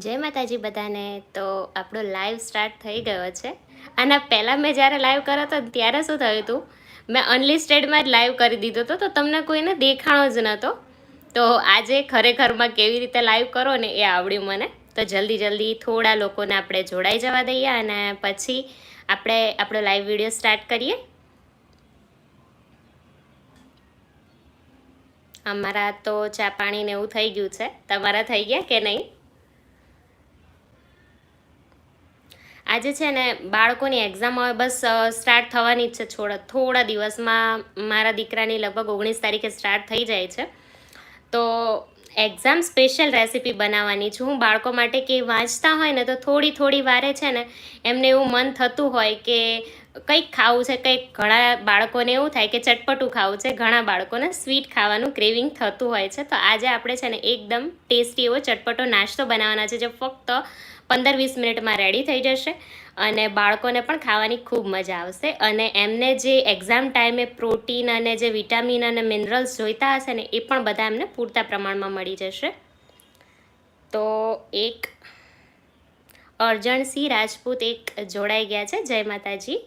જય માતાજી બધાને. તો આપણો લાઈવ સ્ટાર્ટ થઈ ગયો છે. અને પહેલાં મેં જ્યારે લાઈવ કર્યો હતો ત્યારે શું થયું હતું? મેં અનલિસ્ટેડમાં જ લાઈવ કરી દીધો હતો, તો તમને કોઈને દેખાણો જ નહોતો તો આજે ખરેખરમાં કેવી રીતે લાઈવ કરો ને એ આવડ્યું મને. તો જલ્દી જલ્દી થોડા લોકોને આપણે જોડાઈ જવા દઈએ અને પછી આપણે આપણો લાઈવ વીડિયો સ્ટાર્ટ કરીએ. અમારા તો ચા પાણી ને એવું થઈ ગયું છે. તમારા થઈ ગયા કે નહીં? આજે છે ને બાળકોની એક્ઝામ હવે બસ સ્ટાર્ટ થવાની જ છે થોડા થોડા દિવસમાં મારા દીકરાની લગભગ ઓગણીસ તારીખે સ્ટાર્ટ થઈ જાય છે. તો એક્ઝામ સ્પેશિયલ રેસીપી બનાવવાની છું. હું બાળકો માટે કે વાંચતા હોય ને તો થોડી થોડી વારે છે ને એમને એવું મન થતું હોય કે કંઈક ખાવું છે, કંઈક ઘણા બાળકોને એવું થાય કે ચટપટું ખાવું છે, ઘણા બાળકોને સ્વીટ ખાવાનું ક્રેવિંગ થતું હોય છે. તો આજે આપણે છે ને એકદમ ટેસ્ટી એવો ચટપટો નાસ્તો બનાવવાના છે, જે ફક્ત પંદર વીસ મિનિટમાં રેડી થઈ જશે અને બાળકોને પણ ખાવાની ખૂબ મજા આવશે. અને એમને જે એક્ઝામ ટાઈમે પ્રોટીન અને જે વિટામિન અને મિનરલ્સ જોઈતા હશે ને, એ પણ બધા એમને પૂરતા પ્રમાણમાં મળી જશે. તો એક અર્જણસિંહ રાજપૂત એક જોડાઈ ગયા છે. જય માતાજી.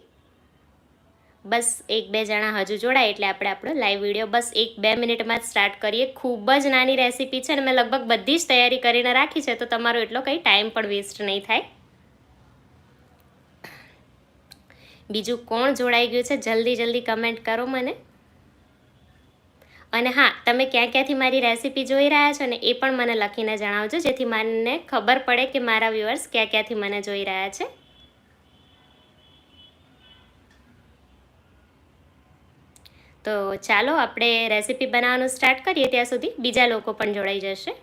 બસ એક બે જણા હજુ જોડાય એટલે આપણે આપણો લાઈવ વીડિયો બસ એક બે મિનિટમાં જ સ્ટાર્ટ કરીએ. ખૂબ જ નાની રેસીપી છે અને મેં લગભગ બધી જ તૈયારી કરીને રાખી છે, તો તમારો એટલો કંઈ ટાઈમ પણ વેસ્ટ નહીં થાય. બીજું કોણ જોડાઈ ગયું છે? જલ્દી જલ્દી કમેન્ટ કરો મને. અને હા, તમે ક્યાં ક્યાંથી મારી રેસીપી જોઈ રહ્યા છો ને એ પણ મને લખીને જણાવજો, જેથી મને ખબર પડે કે મારા વ્યુઅર્સ ક્યાં ક્યાંથી મને જોઈ રહ્યા છે. તો ચાલો આપણે રેસીપી બનાવવાનું સ્ટાર્ટ કરીએ ત્યાં સુધી. બીજા લોકો પણ જોડાઈ જશે.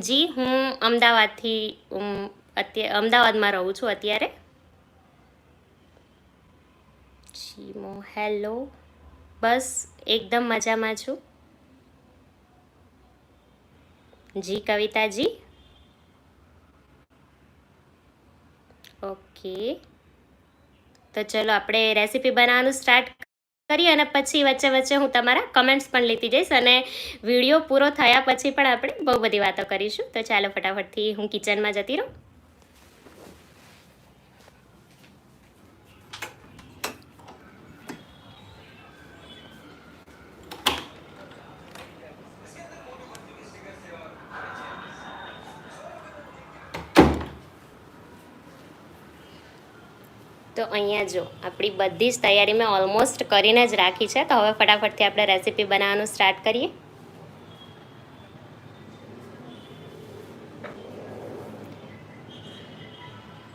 જી, હું અમદાવાદથી અત્યારે અમદાવાદમાં રહું છું અત્યારે. જીમો હેલો. બસ, એકદમ મજામાં છું. જી, કવિતાજી. ઓકે. તો ચલો આપણે રેસીપી બનાવવાનું સ્ટાર્ટ કરીએ અને પછી વચ્ચે વચ્ચે હું તમારા કમેન્ટ્સ પણ લેતી જઈશ અને વીડિયો પૂરો થયા પછી પણ આપણે બહુ બધી વાતો કરીશું. તો ચાલો ફટાફટથી હું કિચનમાં જતી રહું. તો અહીંયા જો, આપણી બધી જ તૈયારી મેં ઓલમોસ્ટ કરીને જ રાખી છે. તો હવે ફટાફટથી આપણે રેસીપી બનાવવાનું સ્ટાર્ટ કરીએ.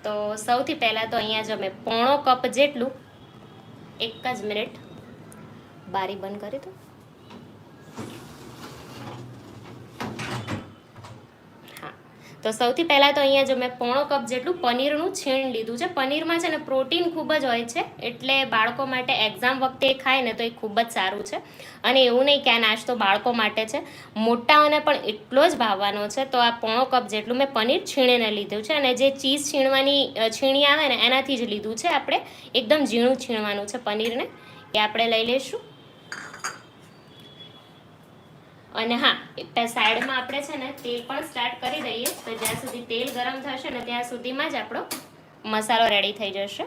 તો સૌથી પહેલાં તો અહીંયા જો મેં પોણો કપ જેટલું, એક જ મિનિટ બારી બંધ કરી દો તો સૌથી પહેલાં તો અહીંયા જો મેં પોણો કપ જેટલું પનીરનું છીણ લીધું છે. પનીરમાં છે ને પ્રોટીન ખૂબ જ હોય છે, એટલે બાળકો માટે એક્ઝામ વખતે ખાય ને તો એ ખૂબ જ સારું છે. અને એવું નહીં કે આ નાસ્તો બાળકો માટે છે. મોટાઓને પણ એટલો જ ભાવવાનો છે. તો આ પોણો કપ જેટલું મેં પનીર છીણીને લીધું છે. અને જે ચીઝ છીણવાની છીણી આવે ને એનાથી જ લીધું છે આપણે. એકદમ ઝીણું છીણવાનું છે પનીરને. એ આપણે લઈ લઈશું. અને હા સાઈડમાં આપણે છે ને તેલ પણ સ્ટાર્ટ કરી દઈએ. તો જ્યાં સુધી તેલ ગરમ થશે ને ત્યાં સુધીમાં જ આપણો મસાલો રેડી થઈ જશે.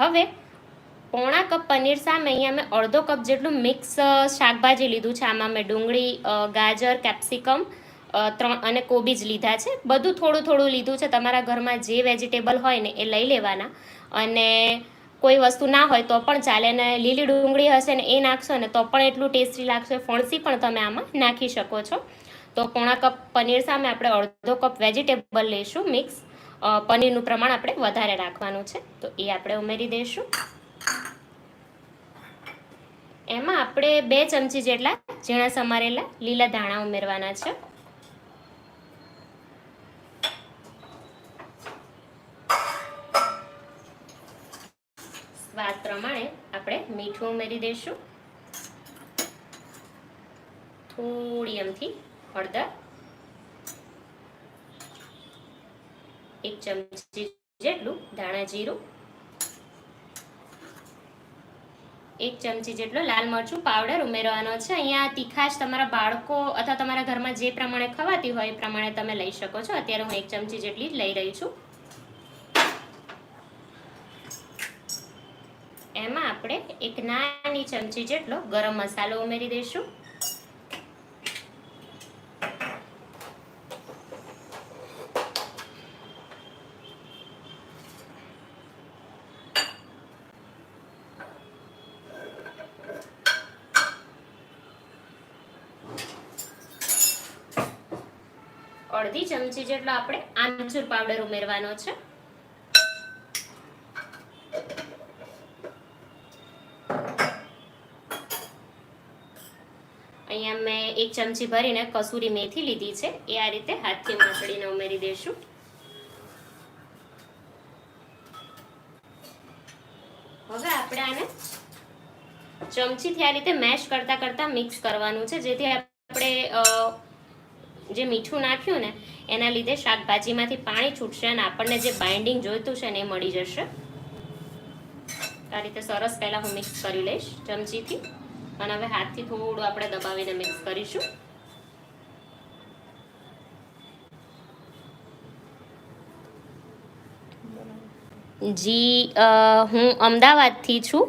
હવે પોણા કપ પનીર સામે અહીંયા મેં અડધો કપ જેટલું મિક્સ શાકભાજી લીધું છે. આમાં મેં ડુંગળી ગાજર કેપ્સિકમ ત્રણ અને કોબીજ લીધા છે. બધું થોડું થોડું લીધું છે. તમારા ઘરમાં જે વેજીટેબલ હોય ને એ લઈ લેવાના. અને કોઈ વસ્તુ ના હોય તો પણ ચાલે ને લીલી ડુંગળી હશે ને એ નાખશો ને તો પણ એટલું ટેસ્ટી લાગશે. ફણસી પણ તમે આમાં નાખી શકો છો. તો પોણા કપ પનીર સામે આપણે અડધો કપ વેજીટેબલ લઈશું મિક્સ. પનીરનું પ્રમાણ આપણે વધારે રાખવાનું છે. તો એ આપણે ઉમેરી દઈશું. એમાં આપણે બે ચમચી જેટલા ઝીણા સમારેલા લીલા ધાણા ઉમેરવાના છે. સ્વાદ પ્રમાણે આપણે મીઠું ઉમેરી દઈશું. થોડી એમથી હળદર. એક ચમચી જેટલું ધાણા જીરું. એક ચમચી જેટલો લાલ મરચું પાવડર ઉમેરવાનો છે. અહીંયા તીખાશ તમારા બાળકો અથવા તમારા ઘરમાં જે પ્રમાણે ખવાતી હોય એ પ્રમાણે તમે લઈ શકો છો. અત્યારે હું એક ચમચી જેટલી જ લઈ રહી છું એમાં આપણે એક નાની ચમચી જેટલો ગરમ મસાલો ઉમેરી દઈશું. અડધી ચમચી જેટલો આપણે આમચૂર પાવડર ઉમેરવાનો છે અહીંયા મેં એક ચમચી ભરીને કસૂરી મેથી લીધી છે. એ આ રીતે હાથથી મસળીને ઉમેરી દઈશું હવે આપણે આને ચમચીથી આ રીતે મેશ કરતા કરતા મિક્સ કરવાનું છે. જેથી આપણે જે મીઠું નાખ્યું ને, એના લીધે શાકભાજીમાંથી પાણી છૂટશે અને આપણને જે બાઇન્ડિંગ જોઈતું છે ને એ મળી જશે. આ રીતે સરસ પહેલાં હું મિક્સ કરી લઈશ ચમચીથી. અને હવે હાથથી થોડું આપણે દબાવીને મિક્સ કરીશું. જી હું અમદાવાદથી છું.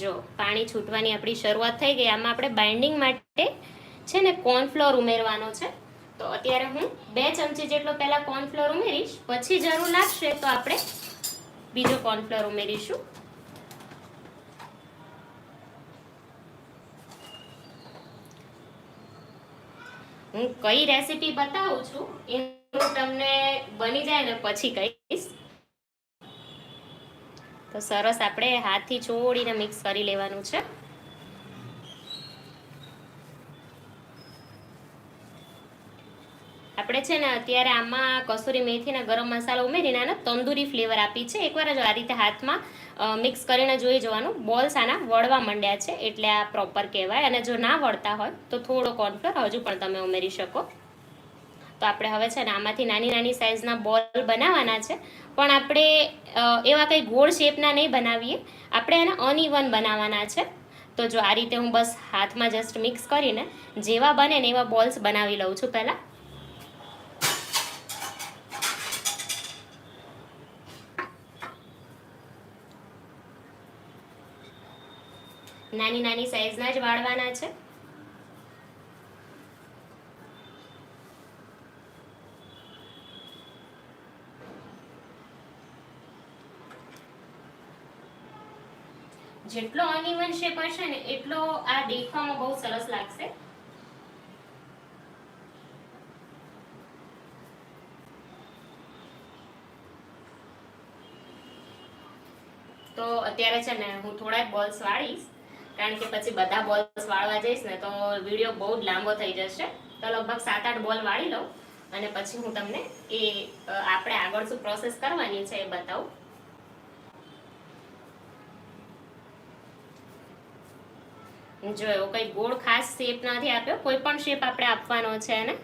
જો, પાણી છૂટવાની આપણી શરૂઆત થઈ ગઈ. આમાં આપણે બાઇન્ડિંગ માટે છે ને કોર્નફ્લોર ઉમેરવાનો છે. તો અત્યારે હું બે ચમચી જેટલો પહેલા કોર્નફ્લોર ઉમેરીશ. પછી જરૂર લાગશે તો આપણે બીજો કોર્નફ્લોર ઉમેરીશું. હું કઈ રેસીપી બતાવું છું, એનું તમને બની જાય ને પછી કહીશ. તો સરસ આપણે હાથથી છોડીને મિક્સ કરી લેવાનું છે. આપણે છે ને અત્યારે આમાં કસૂરી મેથી ગરમ મસાલો ઉમેરીને આને તંદૂરી ફ્લેવર આપી છે. એકવાર જ આ રીતે હાથમાં મિક્સ કરીને જોઈ જવાનું. બોલ્સ આના વળવા માંડ્યા છે એટલે આ પ્રોપર કહેવાય. અને જો ના વળતા હોય તો થોડો કોર્નફ્લોર હજુ પણ તમે ઉમેરી શકો. તો આપણે હવે છે ને આમાંથી નાની નાની સાઇઝના બોલ બનાવવાના છે. પણ આપણે એવા કંઈ ગોળ શેપના નહીં બનાવીએ. આપણે એને અનઇવન બનાવવાના છે. તો જો આ રીતે હું બસ હાથમાં જસ્ટ મિક્સ કરીને જેવા બને ને એવા બોલ્સ બનાવી લઉં છું પહેલાં. નાની નાની સાઇઝના જ વાળવાના છે. જેટલો અનઇવન શેપ હશે ને, એટલો આ દેખવામાં બહુ સરસ લાગશે. તો અત્યારે છે ને, હું થોડાક બોલ્સ વાળીશ. કારણ કે પછી બધા બોલ્સ વાળવા જઈશ ને તો વીડિયો બહુ જ લાંબો થઈ જશે. તો લગભગ સાત આઠ બોલ વાળી લઉં અને પછી હું તમને એ આપણે આગળ શું પ્રોસેસ કરવાની છે એ બતાવું. જો એવો કઈ ગોળ ખાસ શેપ નથી આપ્યો, કોઈ પણ શેપ આપણે આપવાનો છે એને.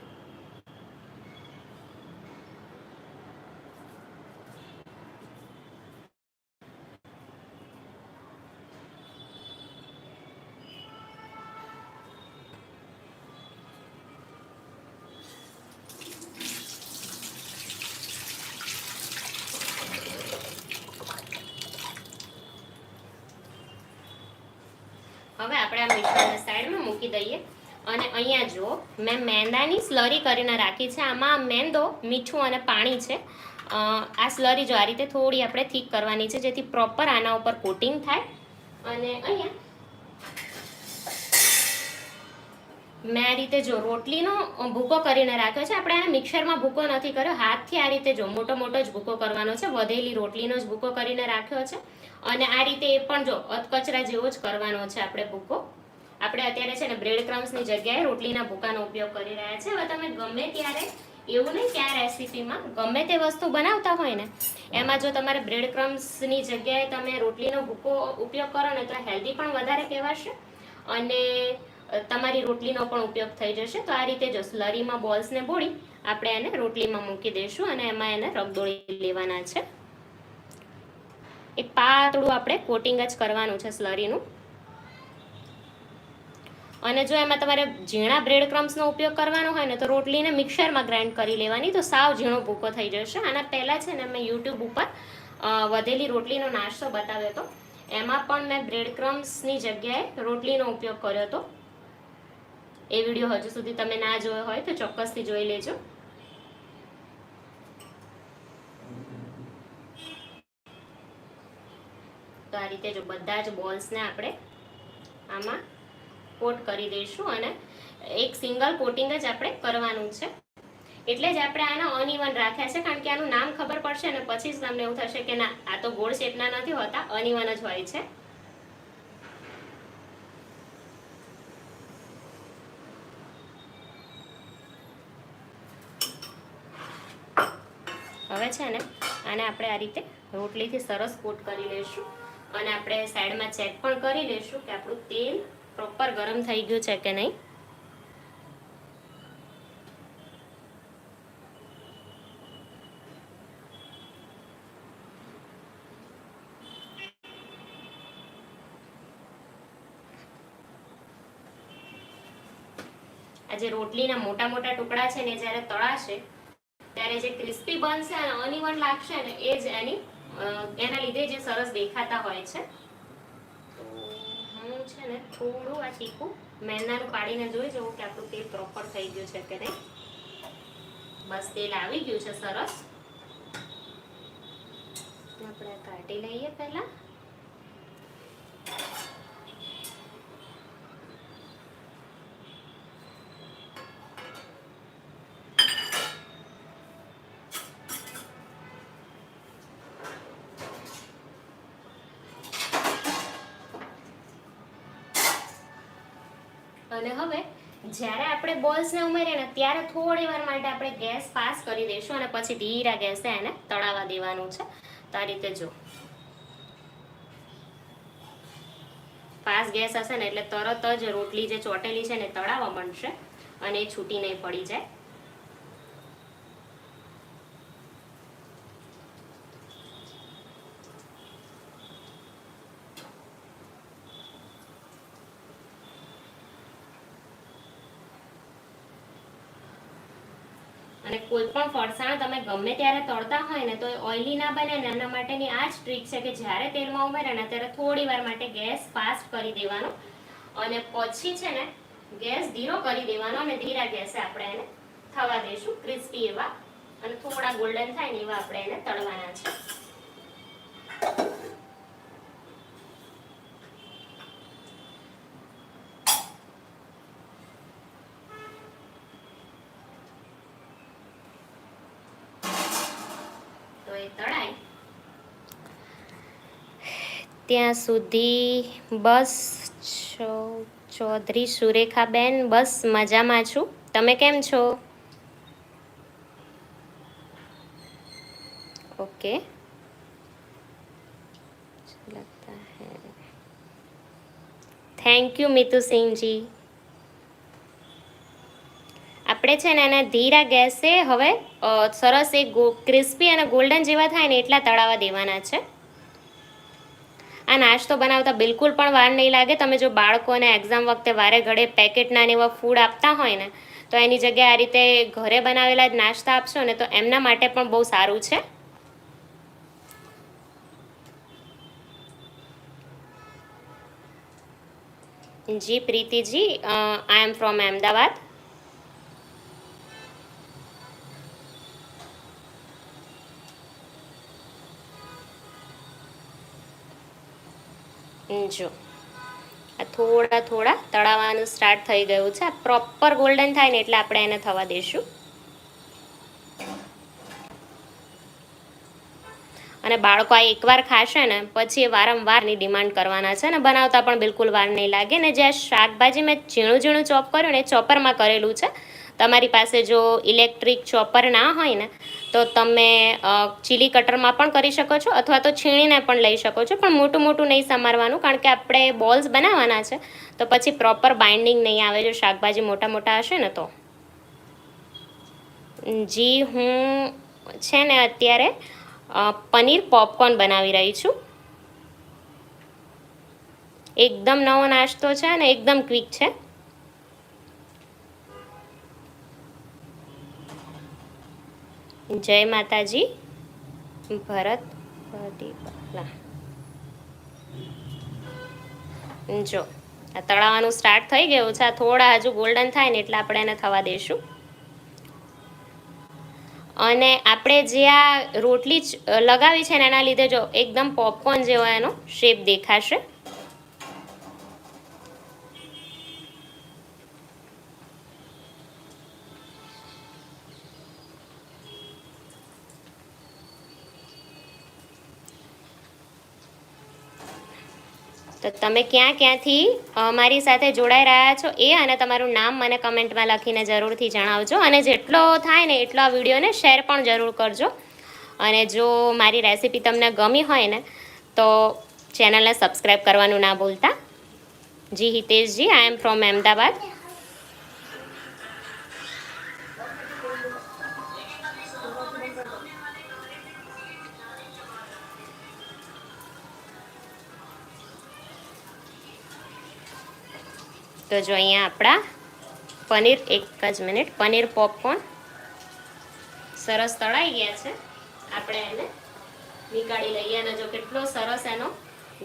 હવે આપણે આ મિશ્રણને સાઈડમાં મૂકી દઈએ. અને અહીંયા જુઓ મેં મેંદાની સ્લરી કરીને રાખી છે. આમાં મેંદો, મીઠું અને પાણી છે. આ સ્લરી જો આ રીતે થોડી આપણે થીક કરવાની છે, જેથી પ્રોપર આના ઉપર કોટિંગ થાય. અને અહીંયા મેં આ રીતે જો રોટલીનો ભૂકો કરીને રાખ્યો છે. આપણે આને મિક્સરમાં ભૂકો નથી કર્યો. હાથથી આ રીતે જો મોટો મોટો જ ભૂકો કરવાનો છે. વધેલી રોટલીનો જ ભૂકો કરીને રાખ્યો છે. અને આ રીતે એ પણ જો અધકચરા જેવો જ કરવાનો છે આપણે ભૂકો. આપણે અત્યારે છે ને બ્રેડ ક્રમ્સની જગ્યાએ રોટલીના ભૂકાનો ઉપયોગ કરી રહ્યા છે. હવે તમે ગમે ત્યારે, એવું નહીં કે આ રેસીપીમાં ગમે તે વસ્તુ બનાવતા હોય ને, એમાં જો તમારે બ્રેડ ક્રમ્સની જગ્યાએ તમે રોટલીનો ભૂકો ઉપયોગ કરો ને તો હેલ્ધી પણ વધારે કહેવાશે અને તમારી રોટલીનો પણ ઉપયોગ થઈ જશે. તો આ રીતે જો સ્લરીમાં બોલ્સને બોળી આપણે એને રોટલીમાં મૂકી દઈશું અને એમાં એને રગદોળી લેવાના છે. એક પાતળું આપણે કોટિંગ જ કરવાનું છે સ્લરીનું. અને જો એમાં તમારે ઝીણા બ્રેડ ક્રમ્સનો ઉપયોગ કરવાનો હોય ને તો રોટલીને મિક્સરમાં ગ્રાઇન્ડ કરી લેવાની, તો સાવ ઝીણો ભૂકો થઈ જશે. આના પહેલાં છે ને મેં યુટ્યુબ ઉપર વધેલી રોટલીનો નાસ્તો બતાવ્યો હતો. એમાં પણ મેં બ્રેડ ક્રમ્સની જગ્યાએ રોટલીનો ઉપયોગ કર્યો હતો. એ વીડિયો હજુ સુધી તમે ના જોયો હોય તો ચોક્કસથી જોઈ લેજો. આ રીતે જો બધા જ બોલ્સને આપણે આમાં કોટ કરી દઈશું અને એક સિંગલ કોટિંગ જ આપણે કરવાનું છે. એટલે જ આપણે આના અનઇવન રાખ્યા છે કારણ કે આનું નામ ખબર પડશે અને પછી જ તમને એવું થશે કે ના, આ તો ગોળ શેપના નથી હોતા, અનઇવન જ હોય છે. હવે છે ને, આને આપણે આ રીતે રોટલીથી સરસ કોટ કરી લઈશું. અને આપણે સાઈડમાં ચેક પણ કરી લઈશું કે આપણું તેલ પ્રોપર ગરમ થઈ ગયું છે કે નહીં. આજે રોટલીના મોટા મોટા ટુકડા છે ને જ્યારે તળાશે, ત્યારે જે ક્રિસ્પી બનશે અને અનઇવન લાગશે ને, એ જ એની એના લીધે જે સરસ દેખાતા હોય છે. તો હું છે ને થોડું આ ચીકું મેંદાનું પાડીને જોઈ જવું કે આપણું તેલ પ્રોપર થઈ ગયું છે કે નહીં. બસ તેલ આવી ગયું છે સરસ. આપણે કાઢી લઈએ પહેલા. અને હવે જ્યારે આપણે બોલ્સને ઉમેરીએ ને ત્યારે થોડી વાર માટે આપણે ગેસ પાસ કરી દઈશું અને પછી ધીરા ગેસે એને તળાવવા દેવાનું છે. તો આ રીતે જો. ફાસ્ટ ગેસ હશે ને એટલે તરત જ રોટલી જે ચોટેલી છે ને તળાવવા માંડશે અને એ છૂટી નહીં પડી જાય. કોઈ પણ ફરસાણ તમે ગમે ત્યારે તળતા હોય ને તો ઓઇલી ના બને ને એના માટેની આ જ ટ્રીક છે કે જ્યારે તેલમાં ઉમેરે ને ત્યારે થોડી વાર માટે ગેસ ફાસ્ટ કરી દેવાનો અને પછી છે ને ગેસ ધીરો કરી દેવાનો અને ધીરા ગેસે આપણે એને થવા દઈશું ક્રિસ્પી એવા અને થોડા ગોલ્ડન થાય ને એવા આપણે એને તળવાના છે તો એ તળાય ત્યાં સુધી બસ ચૌધરી સુરેખાબેન, બસ મજામાં છું. તમે કેમ છો? ઓકે. થેન્ક યુ મિતુસિંહજી. આપણે છે ને એને ધીરા ગેસે હવે સરસ એક ક્રિસ્પી અને ગોલ્ડન જેવા થાય ને એટલા તળાવવા દેવાના છે. આ નાસ્તો બનાવતા બિલકુલ પણ વાર નહીં લાગે. તમે જો બાળકોને એક્ઝામ વખતે વારે ઘડે પેકેટના ને એવા ફૂડ આપતા હોય ને, તો એની જગ્યાએ આ રીતે ઘરે બનાવેલા જ નાસ્તા આપશો ને, તો એમના માટે પણ બહુ સારું છે. જી, પ્રીતિજી આઈ એમ ફ્રોમ અમદાવાદ જો આ થોડા થોડા તળાવવાનું સ્ટાર્ટ થઈ ગયું છે. આ પ્રોપર ગોલ્ડન થાય ને એટલે આપણે એને થવા દઈશું. અને બાળકો આ એકવાર ખાશે ને પછી એ વારંવારની ડિમાન્ડ કરવાના છે ને બનાવતા પણ બિલકુલ વાર નહીં લાગે. ને જે શાકભાજી મેં ઝીણું ઝીણું ચોપ કર્યું ને ચોપરમાં કરેલું છે. તમારી પાસે જો ઇલેક્ટ્રિક ચોપર ના હોય ને તો તમે ચીલી કટરમાં પણ કરી શકો છો અથવા તો છીણીને પણ લઈ શકો છો. પણ મોટું મોટું નહીં સમારવાનું કારણ કે આપણે બોલ્સ બનાવવાના છે. તો પછી પ્રોપર બાઇન્ડિંગ નહીં આવે. જો શાકભાજી મોટા મોટા હશે ને તો. જી, હું છે ને અત્યારે પનીર પોપકોર્ન બનાવી રહી છું. એકદમ નવો નાસ્તો છે અને એકદમ ક્વિક છે. જય માતાજી. ભરત જો, આ તળાવવાનું સ્ટાર્ટ થઈ ગયું છે. થોડા હજુ ગોલ્ડન થાય ને એટલે આપણે એને થવા દઈશું અને આપણે જે આ રોટલી લગાવી છે ને એના લીધે જો એકદમ પોપકોર્ન જેવો એનો શેપ દેખાશે. તો તમે ક્યાં ક્યાંથી મારી સાથે જોડાઈ રહ્યા છો એ અને તમારું નામ મને કમેન્ટમાં લખીને જરૂરથી જણાવજો અને જેટલો થાય ને એટલો આ વિડીયોને શેર પણ જરૂર કરજો. અને જો મારી રેસિપી તમને ગમી હોય ને, તો ચેનલને સબસ્ક્રાઈબ કરવાનું ના ભૂલતા. જી હિતેશજી આઈ એમ ફ્રોમ અહેમદાબાદ તો જો અહીંયા આપણા પનીર, એક જ મિનિટ. પનીર પોપકોર્ન સરસ તળાઈ ગયા છે. આપણે એને નીકાળી લઈએ અને જો કેટલો સરસ એનો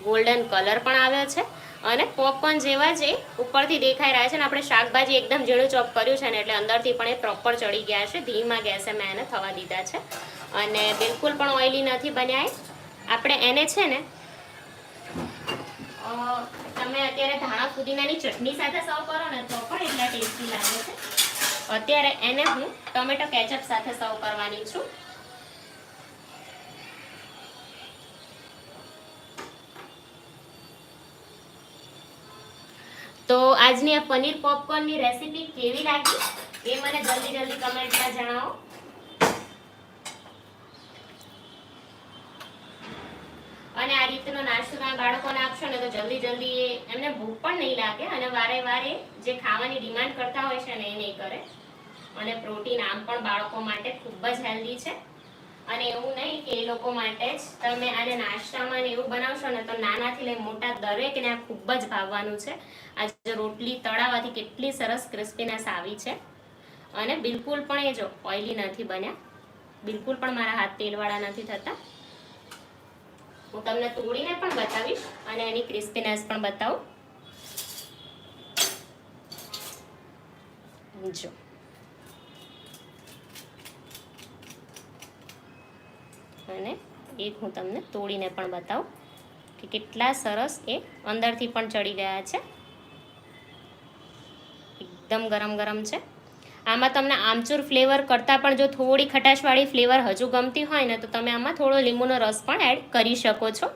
ગોલ્ડન કલર પણ આવ્યો છે. અને પોપકોર્ન જેવા જ ઉપરથી દેખાઈ રહ્યા છે ને આપણે શાકભાજી એકદમ ઝીણું ચોપ કર્યું છે ને એટલે અંદરથી પણ એ પ્રોપર ચડી ગયા છે. ધીમા ગેસે મેં એને થવા દીધા છે. અને બિલકુલ પણ ઓઇલી નથી બન્યા આપણે એને છે ને તમે અત્યારે ધાણા ફુદીનાની ચટણી સાથે સર્વ કરો ને તો પણ એટલા ટેસ્ટી લાગે છે. અત્યારે એને હું ટોમેટો કેચઅપ સાથે સર્વ કરવાની છું. તો આજની આ પનીર પોપકોર્નની રેસીપી કેવી લાગી એ મને જલ્દી જલ્દી કમેન્ટમાં જણાવો. અને આ રીતનો નાસ્તો તમે બાળકોને આપશો ને તો જલ્દી જલ્દી એ એમને ભૂખ પણ નહીં લાગે અને વારે વારે જે ખાવાની ડિમાન્ડ કરતા હોય છે ને એ નહીં કરે. અને પ્રોટીન આમ પણ બાળકો માટે ખૂબ જ હેલ્ધી છે. અને એવું નહીં કે એ લોકો માટે જ તમે આને નાસ્તામાં ને એવું બનાવશો ને તો નાનાથી લઈ મોટા દરેકને આ ખૂબ જ ભાવવાનું છે. આજે રોટલી તળાવવાથી કેટલી સરસ ક્રિસ્પીનેસ આવી છે. અને બિલકુલ પણ એ જો ઓઇલી નથી બન્યા. બિલકુલ પણ મારા હાથ તેલવાળા નથી થતા. હું તમને તોડીને પણ બતાવીશ અને એની ક્રિસ્પીનેસ પણ બતાવું. જો. અને એક હું તમને તોડીને પણ બતાવું કે કેટલા સરસ એ અંદરથી પણ ચડી ગયા છે. એકદમ ગરમ ગરમ છે. આમાં તમને આમચૂર ફ્લેવર કરતાં પણ જો થોડી ખટાશવાળી ફ્લેવર હજુ ગમતી હોય ને, તો તમે આમાં થોડો લીંબુનો રસ પણ એડ કરી શકો છો.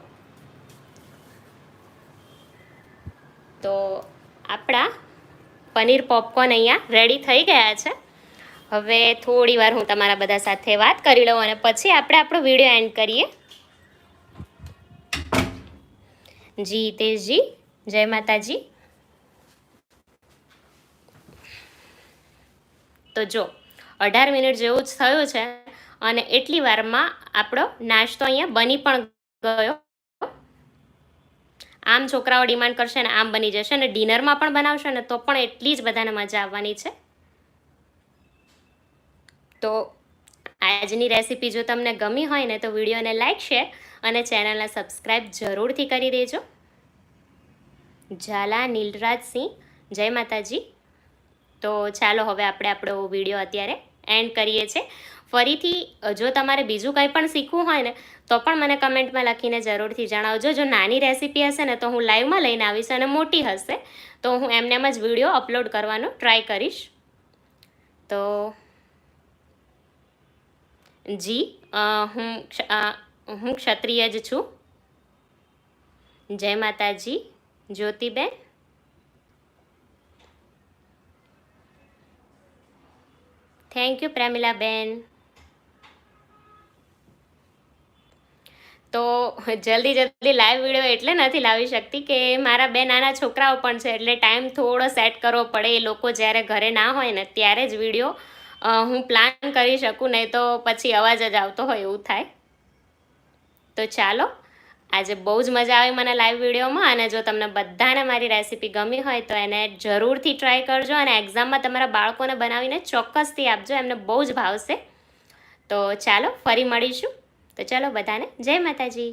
તો આપણા પનીર પોપકોર્ન અહીંયા રેડી થઈ ગયા છે. હવે થોડી વાર હું તમારા બધા સાથે વાત કરી લઉં અને પછી આપણે આપણો વીડિયો એન્ડ કરીએ. જી હિતેશજી જય માતાજી. તો જો, અઢાર મિનિટ જેવું જ થયું છે અને એટલી વારમાં આપણો નાસ્તો અહીંયા બની પણ ગયો. આમ છોકરાઓ ડિમાન્ડ કરશે ને આમ બની જશે અને ડિનરમાં પણ બનાવશો ને તો પણ એટલી જ બધાને મજા આવવાની છે. તો આજની રેસીપી જો તમને ગમી હોય ને તો વિડીયોને લાઈક, શેર અને ચેનલને સબસ્ક્રાઈબ જરૂરથી કરી દેજો. ઝાલા નીલરાજસિંહ જય માતાજી. તો ચાલો હવે આપણે આપણો વીડિયો અત્યારે એન્ડ કરીએ છીએ ફરીથી જો તમારે બીજું કંઈ પણ શીખવું હોય ને, તો પણ મને કમેન્ટમાં લખીને જરૂરથી જણાવજો. જો નાની રેસીપી હશે ને, તો હું લાઈવમાં લઈને આવીશ અને મોટી હશે. તો હું એમને જ વીડિયો અપલોડ કરવાનો ટ્રાય કરીશ. તો, જી હું હું ક્ષત્રિય જ છું. જય માતાજી, જ્યોતિબેન. થેન્ક યુ પ્રેમિલાબેન તો જલ્દી જલ્દી લાઈવ વીડિયો એટલે નથી લાવી શકતી કે મારા બે નાના છોકરાઓ પણ છે, એટલે ટાઈમ થોડો સેટ કરવો પડે એ લોકો જ્યારે ઘરે ના હોય ને ત્યારે જ વીડિયો હું પ્લાન કરી શકું, નહીં તો પછી અવાજ જ આવતો હોય એવું થાય. તો ચાલો આજે બહુ જ મજા આવી મને લાઈવ વિડીયોમાં અને જો તમને બધાને મારી રેસીપી ગમી હોય તો એને જરૂરથી ટ્રાય કરજો અને એક્ઝામમાં તમારા બાળકોને બનાવીને ચોક્કસથી આપજો, એમને બહુ જ ભાવશે. તો ચાલો ફરી મળીશું. તો ચાલો બધાને જય માતાજી.